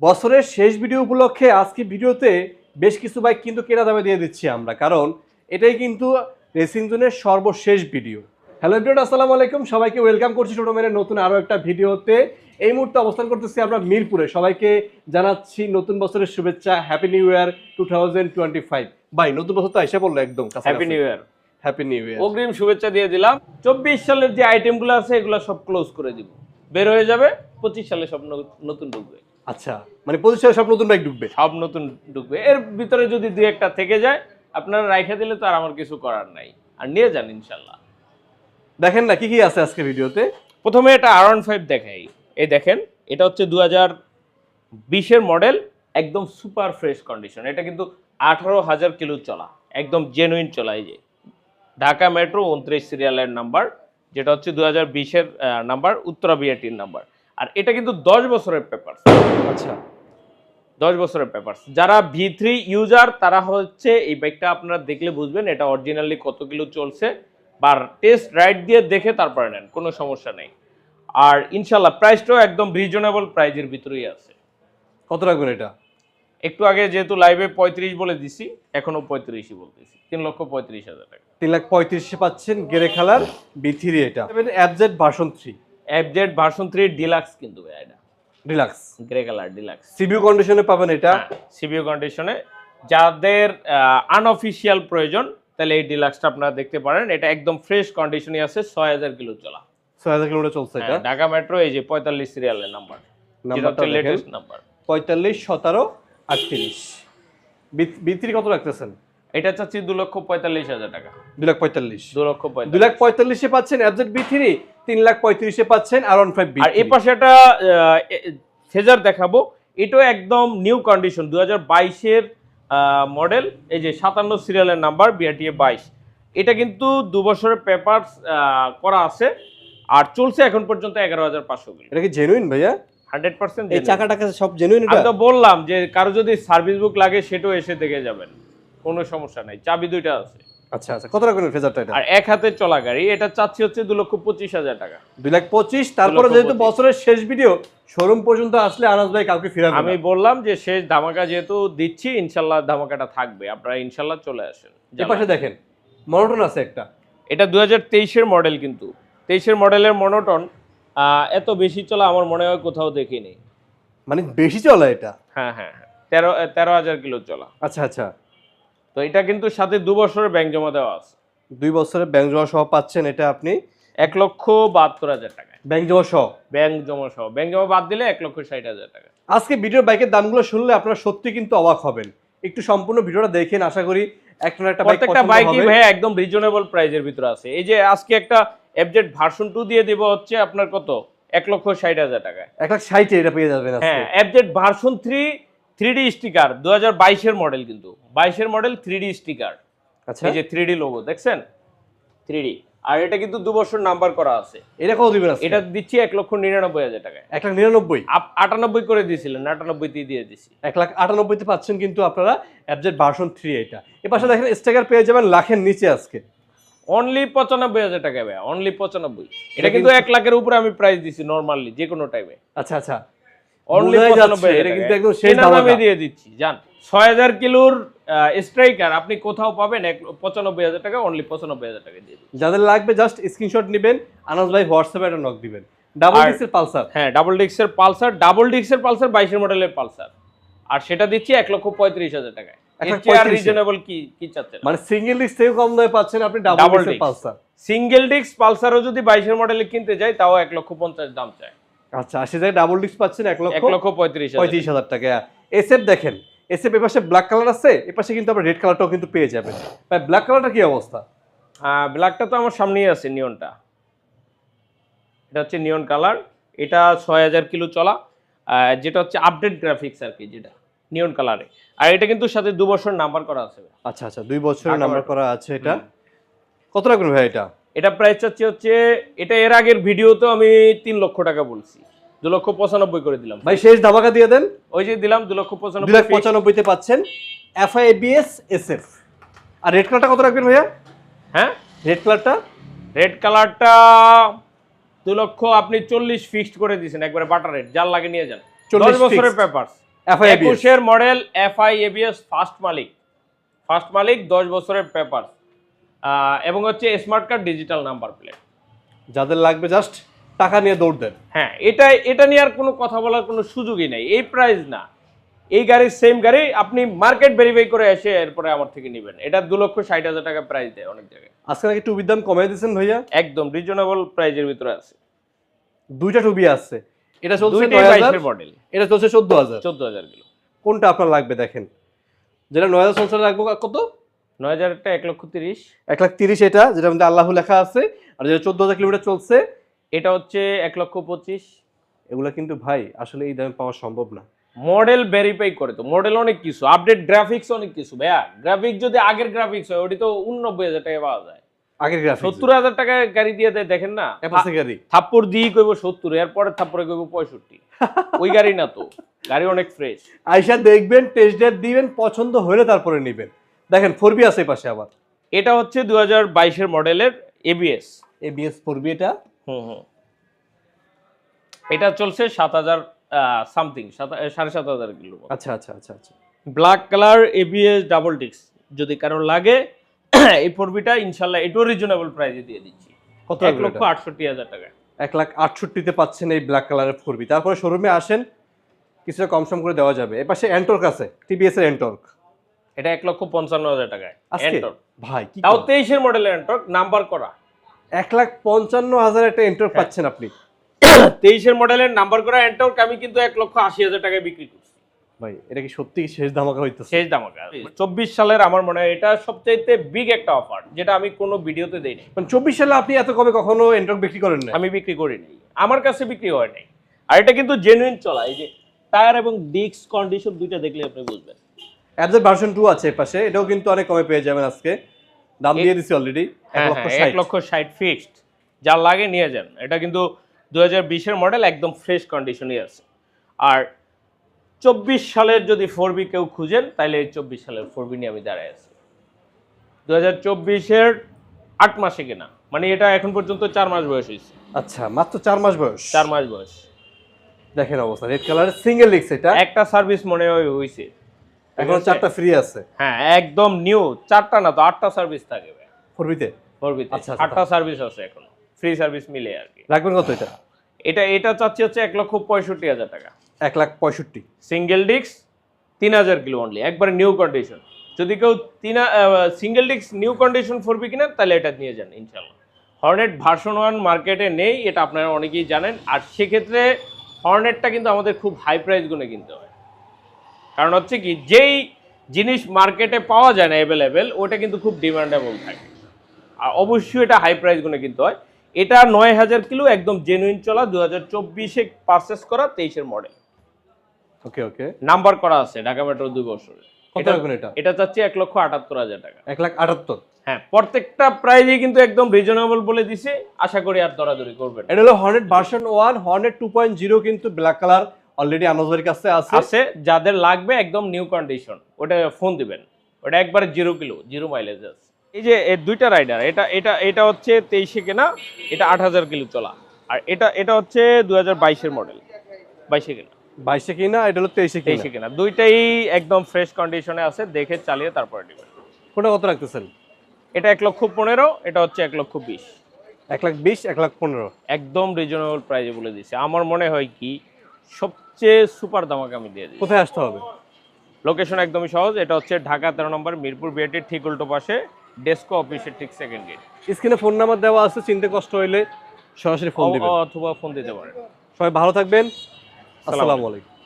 বছরের শেষ ভিডিও উপলক্ষে আজকে ভিডিওতে বেশ কিছু বাইক কিন্তু কেনা দামে দিয়ে দিচ্ছি আমরা। কারণ এটাই কিন্তু রেসিং জোনের সর্বশেষ ভিডিও হ্যালো এভরিওয়ান আসসালামু আলাইকুম। সবাইকে ওয়েলকাম করছি ছোট মেয়ের নতুন আরও একটা ভিডিওতে। এই মুহূর্তে অবস্থান করতেছি আমরা মিরপুরে। সবাইকে জানাচ্ছি নতুন বছরের শুভেচ্ছা। Happy new year two thousand twenty five ভাই নতুন বছর তো এসে পড়ল একদম happy new year happy new year অগ্রিম শুভেচ্ছা দিয়ে দিলাম। চব্বিশ সালের যে আইটেমগুলো আছে এগুলো সব ক্লোজ করে দিব। বের হয়ে যাবে পঁচিশ সালে সব নতুন ঢুকবে। আচ্ছা মানে পঁচিশ সব নতুন বাইক ঢুকবে? সব নতুন ঢুকবে। এর ভিতরে যদি দুই একটা থেকে যায় আপনারা রাইখে দিলে তো আর আমার কিছু করার নাই। আর নিয়ে যান ইনশাল্লাহ। দেখেন না কি কি আছে আজকে ভিডিওতে? প্রথমে এটা আর ওয়ান ফাইভ দেখাই। এই দেখেন এটা হচ্ছে দু হাজার বিশের মডেল একদম সুপার ফ্রেশ কন্ডিশন এটা কিন্তু আঠারো হাজার কিলো চলা একদম জেনুইন চলা এই যে। ঢাকা মেট্রো উনত্রিশ সিরিয়ালের নাম্বার যেটা হচ্ছে দু হাজার বিশের নাম্বার উত্তরা বিআরটির নাম্বার আর এটা কিন্তু দশ বছরের পেপার আচ্ছা। দশ বছরের পেপারস যারা ভি থ্রি ইউজার তারা হচ্ছে এই বাইকটা আপনারা দেখলে বুঝবেন এটা অরিজিনালি কত কিলো চলছে। বা টেস্ট রাইড দিয়ে দেখে তারপরে নেন কোনো সমস্যা নেই। আর ইনশাল্লাহ প্রাইসটাও একদম রিজনেবল প্রাইজের ভিতরেই আছে। কত রাখবেন এটা? একটু আগে যেহেতু লাইভে পঁয়ত্রিশ বলে দিছি এখনও পঁয়ত্রিশই বলতেছি। তিন লক্ষ পঁয়ত্রিশ হাজার টাকা। তিন লাখ পঁয়ত্রিশে পাচ্ছেন গেরে খেলার বি থ্রি এটা। অ্যাবজেড version three FZ version three deluxe কিন্তু ভাই এটা। Deluxe grey colour deluxe CBU কন্ডিশনে পাবেন এটা। সিবিও কন্ডিশনে যাদের আনঅফিসিয়াল প্রয়োজন তাহলে এই ডিলাক্সটা আপনারা দেখতে পারেন। এটা একদম ফ্রেশ কন্ডিশনে আছে ছয় হাজার কিলো চলা। ছয় হাজার কিলোমিটার চলছে এটা। হ্যাঁ, ঢাকা মেট্রো এই যে পঁয়তাল্লিশ সিরিয়ালের নাম্বার নাম্বারটা লেটেস্ট নাম্বার পঁয়তাল্লিশ সতেরো আটত্রিশ। বি থ্রি কত রাখতেছেন? এটা চাচ্ছি দু লক্ষ পঁয়তাল্লিশ হাজার টাকা। দু লাখ পঁয়তাল্লিশ। দু লক্ষ দু লাখ পঁয়তাল্লিশে পাচ্ছেন অ্যাবজেড বি থ্রি তিন লাখ পঁয়ত্রিশে পাচ্ছেন আর ওয়ান ফাইভ আর এ পাশে একটা ফেজার দেখাবো। এটাও একদম নিউ কন্ডিশন দু হাজার বাইশের মডেল এই যে সাতান্ন সিরিয়ালের নাম্বার বিআরটিএ বাইশ। এটা কিন্তু দু বছরের পেপার করা আছে। আর চলছে এখন পর্যন্ত এগারো হাজার পাঁচশো এটা কি জেনুইন ভাইয়া? হান্ড্রেড পার্সেন্ট এই চাকা সব জেনুইন আমি তো বললাম যে কারও যদি সার্ভিস বুক লাগে সেটাও এসে দেখে যাবেন। কোনো সমস্যা নাই চাবি দুইটা আছে। আচ্ছা আচ্ছা। কত রাখবেন ফেজারটা এটা? আর এক হাতে চলা গাড়ি এটা চাচ্ছি হচ্ছে দু লক্ষ পঁচিশ হাজার টাকা। দুই লাখ পঁচিশ তারপরে যেহেতু বছরের শেষ ভিডিও শোরুম পর্যন্ত আসলে আনাজ ভাই কাউকে ফিরাবে আমি বললাম যে শেষ ধামাকা যেহেতু দিচ্ছি ইনশাল্লাহ ধামাকাটা থাকবে। আপনারা ইনশাল্লাহ চলে আসেন। পাশে দেখেন মনোটন আছে একটা। এটা দু হাজার তেইশের মডেল কিন্তু। তেইশের মডেলের মনোটন এত বেশি চলা আমার মনে হয় কোথাও দেখিনি। মানে বেশি চলে এটা? হ্যাঁ হ্যাঁ হ্যাঁ। তেরো তেরো হাজার কিলো চলা। আচ্ছা আচ্ছা। তো এটা কিন্তু সাথে দু বছরের ব্যাংক জমা দেওয়া আছে। দুই বছরের ব্যাংক জমা সহ পাচ্ছেন এটা আপনি? এক লক্ষ বাহাত্তর হাজার টাকায়। ব্যাংক জমা সহ? ব্যাংক জমা সহ। ব্যাংক জমা বাদ দিলে এক লক্ষ ষাট হাজার টাকা। আজকে ভিডিওর বাইকের দামগুলো শুনলে আপনারা সত্যি কিন্তু অবাক হবেন। একটু সম্পূর্ণ ভিডিওটা দেখেন আশা করি একটা একটা বাইক প্রত্যেকটা বাইকই ভাই একদম রিজনেবল প্রাইজের ভিতরে আছে। এই যে আজকে একটা এফজেড ভার্সন টু দিয়ে দিব হচ্ছে আপনার কত? এক লক্ষ ষাট হাজার টাকায়। এক লাখ ষাটে এটা পেয়ে যাবেন হ্যাঁ FZ version three three D sticker দু হাজার বাইশের মডেল কিন্তু। বাইশের মডেল থ্রি ডি স্টিকার। আচ্ছা। এই যে থ্রি ডি লোগো দেখছেন? থ্রি ডি আর এটা কিন্তু দু বছর নাম্বার করা আছে। এটা কত দিবেন এটা দিচ্ছি এক লক্ষ নিরানব্বই হাজার টাকায়। এক লাখ নিরানব্বই? আটানব্বই করে দিয়েছিলেন আটানব্বই দিয়ে দিছি। এক লাখ আটানব্বইতে পাচ্ছেন কিন্তু আপনারা অ্যাবজেট ভার্সন থ্রি এটা। এ পাশে দেখেন স্টেকার পেয়ে যাবেন লাখের নিচে আজকে। অনলি পঁচানব্বই হাজার টাকা ভাই অনলি পঁচানব্বই। এটা কিন্তু এক লাখের উপরে আমি প্রাইস দিছি নর্মালি যে কোনো টাইমে আচ্ছা আচ্ছা। অনলি বোঝাই যাচ্ছে, পঁচানব্বই এটা কিন্তু একদম শেষ দামে ধামাকা। দিয়ে দিচ্ছি জান। ছয় হাজার কিলোর স্ট্রাইকার আপনি কোথাও পাবেন এক পঁচানব্বই হাজার টাকা অনলি পঁচানব্বই হাজার টাকা দিয়ে দিচ্ছি। যাদের লাগবে জাস্ট স্ক্রিনশট নেবেন আনাজ ভাই হোয়াটসঅ্যাপে একটা নক দিবেন। ডাবল আর- পালসার হ্যাঁ ডাবল ডিক্সের পালসার ডাবল ডিক্সের পালসার বাইশের মডেলের পালসার আর সেটা দিচ্ছি এক লক্ষ পঁয়ত্রিশ হাজার টাকায়। রিজনেবল কি কি চাচ্ছেন? মানে সিঙ্গেল ডিস্ক থেকে কম দামে পাচ্ছেন আপনি ডাবল পালসার সিঙ্গেল ডিক্স পালসারও যদি বাইশের মডেলে কিনতে যাই তাও এক লক্ষ পঞ্চাশ দাম চায় আচ্ছা আশি জায়গায় ডাবল ডিস্ক পাচ্ছেন এক লক্ষ লক্ষ পঁয়ত্রিশ পঁয়ত্রিশ হাজার টাকা। এসএফ দেখেন এসএফ এ পাশে ব্ল্যাক কালার আছে এ পাশে কিন্তু আপনার রেড কালারটাও কিন্তু পেয়ে যাবেন। ভাই ব্ল্যাক কালারটা কি অবস্থা? ব্ল্যাকটা তো আমার সামনেই আছে নিয়নটা এটা হচ্ছে নিয়ন কালার এটা ছয় হাজার কিলো চলা যেটা হচ্ছে আপডেট গ্রাফিক্স আর কি যেটা নিয়ন কালারে আর এটা কিন্তু সাথে দু বছর নাম্বার করা আছে। আচ্ছা আচ্ছা দুই বছরের নাম্বার করা আছে এটা। কত রাখবেন ভাই এটা? এটা প্রাইস চাচ্ছি হচ্ছে এটা এর আগের ভিডিওতে আমি তিন লক্ষ টাকা বলছি। দু লক্ষ পঁচানব্বই করে দিলাম। ভাই শেষ ধামাকা দিয়ে দেন। ওই যে দিলাম দু লক্ষ লাখ পঁচানব্বই fixed। পঁচানব্বইতে পাচ্ছেন এফআইবিএস এসএফ আর রেড কালারটা কত রাখবেন ভাইয়া? হ্যাঁ? রেড কালারটা রেড কালারটা দু লক্ষ আপনি চল্লিশ ফিক্সড করে দিয়েছেন একবারে বাটার রেট যার লাগে নিয়ে যান। 40 দশ বছরের। পেপার একুশের মডেল এফআই এবিএস ফার্স্ট মালিক। ফার্স্ট মালিক দশ বছরের পেপার এবং হচ্ছে smart card digital number plate যাদের লাগবে জাস্ট টাকা নিয়ে দৌড় দেন। হ্যাঁ এটা এটা নিয়ে আর কোনো কথা বলার কোনো সুযোগই নেই। এই প্রাইস না। এই গাড়ির সেম গাড়ি আপনি মার্কেট ভেরিফাই করে এসে এরপরে আমার থেকে নেবেন। এটা দু লক্ষ ষাট হাজার টাকা প্রাইস দেয় অনেক জায়গায়। আজকে নাকি টুবির দাম কমিয়ে দিয়েছেন ভাইয়া? একদম রিজনেবল প্রাইজের ভিতরে আছে। দুইটা টুবি আছে। এটা চলছে মডেল এটা চলছে চোদ্দ হাজার। চোদ্দ হাজার কিলো। কোনটা আপনার লাগবে দেখেন। যেটা নয় হাজার রাখব কত? নয় হাজারটা এক লক্ষ তিরিশ। এক লাখ তিরিশ এটা যেটা মধ্যে আল্লাহ লেখা আছে আর যেটা চোদ্দ হাজার কিলোমিটার চলছে এটা হচ্ছে এক লক্ষ পঁচিশ। এগুলা কিন্তু ভাই আসলে এই দামে পাওয়া সম্ভব না। মডেল ভেরিফাই করে তো মডেল অনেক কিছু আপডেট গ্রাফিক্স অনেক কিছু ভাইয়া। গ্রাফিক্স যদি আগের গ্রাফিক্স হয় ওটি তো উননব্বই হাজার টাকা পাওয়া যায়। আগের গ্রাফিক্স সত্তর হাজার টাকা গাড়ি দিয়ে দেয় দেখেন না? গাড়ি। থাপ্পড় দিয়ে কইব সত্তর এরপরে থাপ্পড়ে কইব পঁয়ষট্টি। ওই গাড়ি না তো গাড়ি অনেক ফ্রেশ আইসা দেখবেন টেস্ট ড্রাইভ দিবেন পছন্দ হলে তারপরে নেবেন। দেখেন ফোর বি আছে পাশে আবার। এটা হচ্ছে দু হাজার বাইশের মডেলের এবিএস এবিএস ফোর বি এটা? হুম হুম। এটা চলছে সাত হাজার সামথিং সাড়ে সাত হাজার কিলো আচ্ছা আচ্ছা আচ্ছা আচ্ছা। ব্ল্যাক কালার এবিএস ডাবল ডিক্স যদি কারোর লাগে এই ফোরবিটা ইনশাল্লাহ এটাও রিজনেবল প্রাইসে দিয়ে দিচ্ছি। কত এক লক্ষ আটষট্টি হাজার টাকা। এক লাখ আটষট্টিতে পাচ্ছেন এই ব্ল্যাক কালারের ফোর বি তারপরে শোরুমে আসেন কিছুটা কম সম করে দেওয়া যাবে। এ পাশে এন্টর্ক আছে টিভিএস এর এন্টর্ক এটা এক লক্ষ পঞ্চান্ন হাজার টাকায়। ভাই তাও তেইশের মডেলের এন্টর্ক নাম্বার করা। এক লাখ পঞ্চান্ন হাজার একটা এন্টর্ক হ্যাঁ। পাচ্ছেন আপনি। তেইশের মডেলের নাম্বার করা এন্টর্ক আমি কিন্তু এক লক্ষ আশি হাজার টাকায় বিক্রি করছি। ভাই এটা কি সত্যি শেষ ধামাকা হইতেছে? শেষ দামাকা চব্বিশ সালের আমার মনে হয় এটা সবচাইতে বিগ একটা অফার যেটা আমি কোনো ভিডিওতে দেইনি। মানে চব্বিশ সালে আপনি এত কমে কখনো এন্টর্ক বিক্রি করেন না আমি বিক্রি করি নাই আমার কাছে বিক্রি হয় নাই। আর এটা কিন্তু জেনুইন চলা এই যে টায়ার এবং ডিস্ক কন্ডিশন দুইটা দেখলে আপনি বুঝবেন। অ্যাপজের ভার্সন টু আছে পাশে এটাও কিন্তু অনেক কমে পেয়ে যাবেন আজকে। দাম দিয়ে দিছি অলরেডি এক হ্যাঁ লক্ষ হ্যাঁ ষাট। এক লক্ষ ষাট ফিক্সড যা লাগে নিয়ে যান। এটা কিন্তু দু হাজার মডেল একদম ফ্রেশ কন্ডিশনই আছে। আর চব্বিশ সালের যদি ফোর বি কেউ খুঁজেন তাহলে এই চব্বিশ সালের ফোর বি নিয়ে আমি দাঁড়ায় আছি। দু হাজার চব্বিশের আট মাসে কেনা মানে এটা এখন পর্যন্ত চার মাস বয়স হয়েছে। আচ্ছা মাত্র চার মাস বয়স? চার মাস বয়স। দেখেন অবস্থা রেড কালারের সিঙ্গেল লিক্স এটা। একটা সার্ভিস মনে হয় হয়েছে। এখন চারটা ফ্রি আছে। হ্যাঁ একদম নিউ চারটা না তো আটটা সার্ভিস থাকে ফোরবিতে ফোরবিতে আচ্ছা, আচ্ছা। আটটা সার্ভিস আছে এখন। ফ্রি সার্ভিস মিলে আর কি। রাখবেন কত এটা? এটা এটা চাচ্ছি হচ্ছে এক লক্ষ পঁয়ষট্টি হাজার টাকা। এক লাখ পঁয়ষট্টি। সিঙ্গেল ডিস্ক তিন হাজার কিলো অনলি একবারে নিউ কন্ডিশন যদি কেউ তিন সিঙ্গেল ডিস্ক নিউ কন্ডিশন ফোরবি কিনেন তাহলে এটা নিয়ে যান ইনশাল্লাহ। হর্নেট ভার্সন ওয়ান মার্কেটে নেই এটা আপনারা অনেকেই জানেন। আর সেক্ষেত্রে হর্নেটটা কিন্তু আমাদের খুব হাই প্রাইস গুনে কিনতে হয়। কারণ হচ্ছে কি যেই জিনিস মার্কেটে পাওয়া যায় না অ্যাভেলেবেল ওটা কিন্তু খুব ডিমান্ডেবল থাকে। আর অবশ্যই এটা হাই প্রাইস গুনে কিনতে হয়। এটা নয় হাজার কিলো একদম জেনুইন চলা দু হাজার চব্বিশে পারচেস করা তেইশের মডেল ওকে ওকে নাম্বার করা আছে ঢাকা মেট্রো দুই বছরের। এটা- চাচ্ছি এক লক্ষ আটাত্তর হাজার টাকা। এক লাখ আটাত্তর? হ্যাঁ প্রত্যেকটা প্রাইজে কিন্তু একদম রিজনেবল বলে দিছে। আশা করি আর দরাদরি করবেন। এটা হলো Hornet version one Hornet two point zero কিন্তু ব্ল্যাক কালার অলরেডি আনোজের কাছে আছে। আছে যাদের লাগবে একদম নিউ কন্ডিশন ওটা ফোন দিবেন। ওটা একবারে জিরো কিলো জিরো মাইলেজ আছে। এই যে দুইটা রাইডার এটা এটা এটা হচ্ছে তেইশে কেনা এটা আট হাজার কিলো চলা। আর এটা এটা হচ্ছে দু হাজার বাইশের মডেল বাইশে কেনা। বাইশে কিনা এটা হলো তেইশে তেইশে কেনা। দুইটাই একদম ফ্রেশ কন্ডিশনে আছে দেখে চালিয়ে তারপরে নেবেন কোনটা কত রাখতেছেন? এটা এক লক্ষ পনেরো এটা হচ্ছে এক লক্ষ বিশ। এক লাখ বিশ এক লাখ পনেরো। একদম রিজনেবল প্রাইজে বলে দিছে। আমার মনে হয় কি সবচেয়ে সুপার দামাকে আমি দিয়ে দিই। কোথায় আসতে হবে? লোকেশন একদমই সহজ এটা হচ্ছে ঢাকা তেরো নম্বর মিরপুর বিআইটির ঠিক উল্টো পাশে ডেস্কো অফিসের ঠিক সেকেন্ড গেট স্ক্রিনে ফোন নাম্বার দেওয়া আছে চিনতে কষ্ট হইলে সরাসরি ফোন দিবেন। অথবা ফোন দিতে পারেন। সবাই ভালো থাকবেন। আসসালামু আসসালামু আলাইকুম।